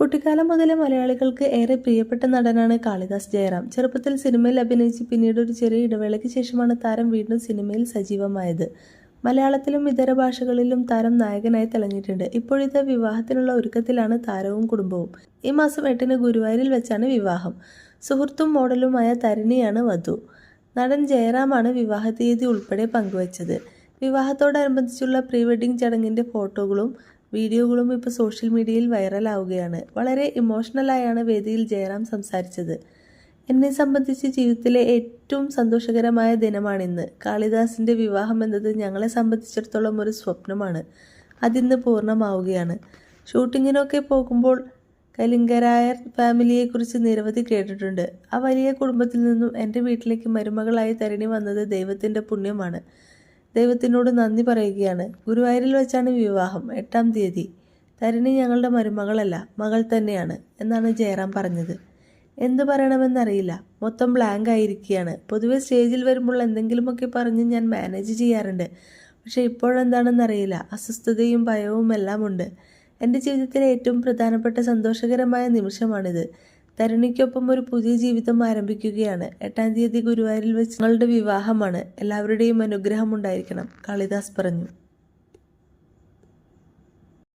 കുട്ടിക്കാലം മുതലേ മലയാളികൾക്ക് ഏറെ പ്രിയപ്പെട്ട നടനാണ് കാളിദാസ് ജയറാം. ചെറുപ്പത്തിൽ സിനിമയിൽ അഭിനയിച്ച് പിന്നീട് ഒരു ചെറിയ ഇടവേളയ്ക്ക് ശേഷമാണ് താരം വീണ്ടും സിനിമയിൽ സജീവമായത്. മലയാളത്തിലും ഇതര ഭാഷകളിലും താരം നായകനായി തിളങ്ങിയിട്ടുണ്ട്. ഇപ്പോഴത്തെ വിവാഹത്തിനുള്ള ഒരുക്കത്തിലാണ് താരവും കുടുംബവും. ഈ മാസം എട്ടിന് ഗുരുവായൂരിൽ വെച്ചാണ് വിവാഹം. സുഹൃത്തും മോഡലുമായ തരിണിയാണ് വധു. നടൻ ജയറാമാണ് വിവാഹ തീയതി ഉൾപ്പെടെ പങ്കുവച്ചത്. വിവാഹത്തോടനുബന്ധിച്ചുള്ള പ്രീ വെഡിങ് ചടങ്ങിന്റെ ഫോട്ടോകളും വീഡിയോകളും ഇപ്പോൾ സോഷ്യൽ മീഡിയയിൽ വൈറലാവുകയാണ്. വളരെ ഇമോഷണലായാണ് വേദിയിൽ ജയറാം സംസാരിച്ചത്. എന്നെ സംബന്ധിച്ച് ജീവിതത്തിലെ ഏറ്റവും സന്തോഷകരമായ ദിനമാണിന്ന്. കാളിദാസിന്റെ വിവാഹം എന്നത് ഞങ്ങളെ സംബന്ധിച്ചിടത്തോളം ഒരു സ്വപ്നമാണ്. അതിന്ന് പൂർണമാവുകയാണ്. ഷൂട്ടിങ്ങിനൊക്കെ പോകുമ്പോൾ കലിംഗരായർ ഫാമിലിയെക്കുറിച്ച് നിരവധി കേട്ടിട്ടുണ്ട്. ആ വലിയ കുടുംബത്തിൽ നിന്നും എന്റെ വീട്ടിലേക്ക് മരുമകളായി തരണി വന്നത് ദൈവത്തിന്റെ പുണ്യമാണ്. ദൈവത്തിനോട് നന്ദി പറയുകയാണ്. ഗുരുവായൂരിൽ വെച്ചാണ് വിവാഹം. എട്ടാം തീയതി. തരിണി ഞങ്ങളുടെ മരുമകളല്ല മകൾ തന്നെയാണ് എന്നാണ് ജയറാം പറഞ്ഞത്. എന്ത് പറയണമെന്നറിയില്ല. മൊത്തം ബ്ലാങ്ക് ആയിരിക്കുകയാണ്. പൊതുവെ സ്റ്റേജിൽ വരുമ്പോൾ എന്തെങ്കിലുമൊക്കെ പറഞ്ഞ് ഞാൻ മാനേജ് ചെയ്യാറുണ്ട്. പക്ഷേ ഇപ്പോഴെന്താണെന്നറിയില്ല. അസ്വസ്ഥതയും ഭയവും എല്ലാം ഉണ്ട് എന്റെ ജീവിതത്തിലെ ഏറ്റവും പ്രധാനപ്പെട്ട സന്തോഷകരമായ നിമിഷമാണിത്. തരുണിക്കൊപ്പം ഒരു പുതിയ ജീവിതം ആരംഭിക്കുകയാണ്. എട്ടാം തീയതി ഗുരുവായൂരിൽ വെച്ച് ഞങ്ങളുടെ വിവാഹമാണ്. എല്ലാവരുടെയും അനുഗ്രഹം ഉണ്ടായിരിക്കണം. കാളിദാസ് പറഞ്ഞു.